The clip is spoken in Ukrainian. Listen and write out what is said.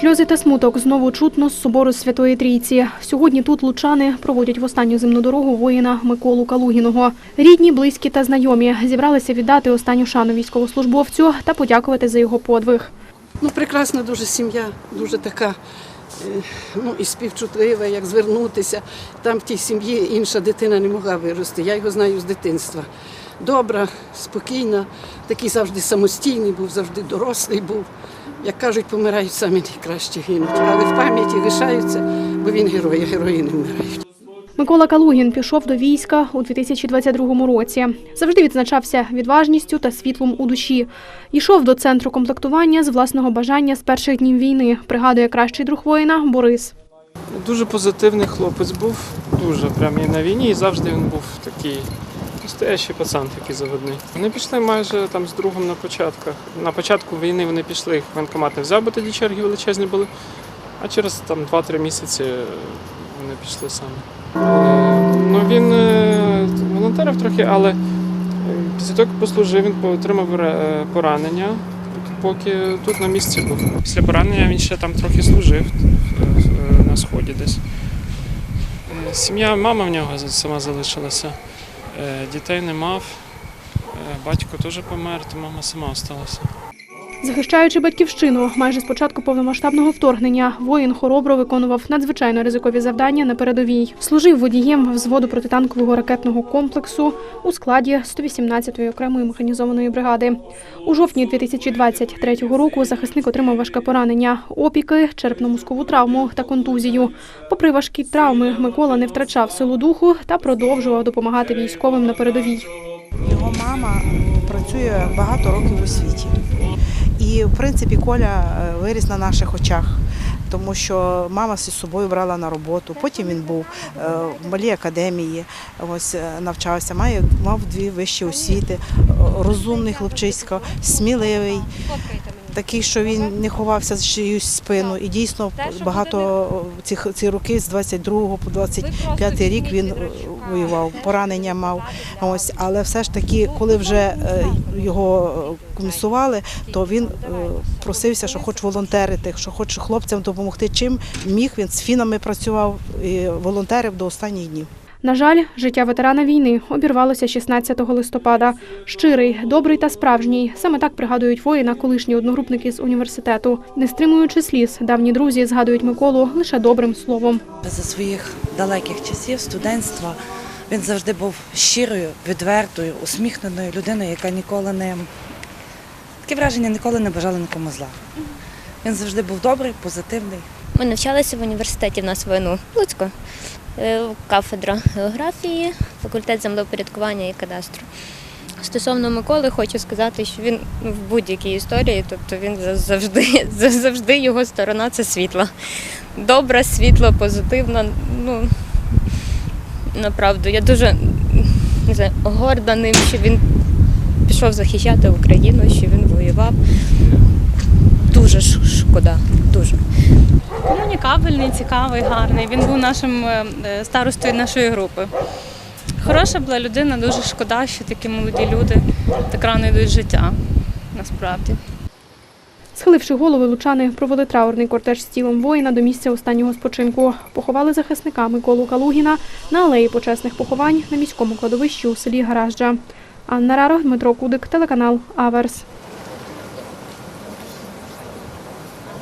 Сльози та смуток знову чутно з собору Святої Трійці. Сьогодні тут лучани проводять в останню земну дорогу воїна Миколу Калугіного. Рідні, близькі та знайомі зібралися віддати останню шану військовослужбовцю та подякувати за його подвиг. Ну, прекрасна дуже сім'я, дуже така е, ну, і співчутлива, як звернутися. Там в тій сім'ї інша дитина не могла вирости. Я його знаю з дитинства. Добра, спокійна, такий завжди самостійний був, завжди дорослий був. Як кажуть, помирають самі найкращі гинуть. Але в пам'яті лишаються, бо він герой, а герої не вмирають. Микола Калугін пішов до війська у 2022 році. Завжди відзначався відважністю та світлом у душі. Йшов до центру комплектування з власного бажання з перших днів війни, пригадує кращий друг воїна Борис. Дуже позитивний хлопець був, дуже прям і на війні, і завжди він був такий настоящий пацан, такий заводний. Вони пішли майже там з другом на початках. На початку війни вони пішли, їх воєнкомат не взяв, бо тоді черги величезні були. А через там 2-3 місяці вони пішли самі. Е, Ну він е, волонтерив трохи, але е, після того, як послужив, він отримав поранення, поки тут на місці був. Після поранення він ще там трохи служив е, на сході десь. Е, Сім'я, мама в нього сама залишилася, Е, дітей не мав, Е, батько теж помер, то мама сама залишилася. Захищаючи батьківщину, майже з початку повномасштабного вторгнення, воїн хоробро виконував надзвичайно ризикові завдання на передовій. Служив водієм взводу протитанкового ракетного комплексу у складі 118-ї окремої механізованої бригади. У жовтні 2023 року захисник отримав важке поранення, опіки, черепно-мозкову травму та контузію. Попри важкі травми, Микола не втрачав силу духу та продовжував допомагати військовим на передовій. Його мама працює багато років у світі. І, в принципі, Коля е, виріс на наших очах, тому що мама зі собою брала на роботу. Потім він був е, в малій академії, ось е, навчався, має, мав дві вищі освіти, розумний хлопчисько, сміливий. Такий, що він не ховався за чиюсь спину, і дійсно багато цих ці роки з 22 по 25 рік він воював, поранення мав. Ось, але все ж таки, коли вже е, його е, комісували, то він е, просився, що хоче волонтерити, що хоче хлопцям допомогти. Чим міг він з фінами працював і волонтерив до останніх днів. На жаль, життя ветерана війни обірвалося 16 листопада. Щирий, добрий та справжній. Саме так пригадують воїна колишні одногрупники з університету. Не стримуючи сліз, давні друзі згадують Миколу лише добрим словом. За своїх далеких часів студентства він завжди був щирою, відвертою, усміхненою людиною, яка ніколи не таке враження ніколи не бажала нікому зла. Він завжди був добрий, позитивний. Ми навчалися в університеті в нас ВНУ Луцько, кафедра географії, факультет землепорядкування і кадастру. Стосовно Миколи, хочу сказати, що він ну, в будь-якій історії, тобто він завжди, завжди його сторона це світла. Добра, світла, позитивна. Ну, направду, я дуже не знаю, горда ним, що він пішов захищати Україну, що він воював. Дуже шкода, дуже. Комунікабельний, цікавий, гарний. Він був нашим е, е, старостою нашої групи. Хороша була людина, дуже шкода, що такі молоді люди так рано йдуть з життя. Насправді. Схиливши голови, лучани провели траурний кортеж з тілом воїна до місця останнього спочинку. Поховали захисника Миколу Калугіна на алеї почесних поховань на міському кладовищі у селі Гаражджа. Анна Раро, Дмитро Кудик, телеканал Аверс.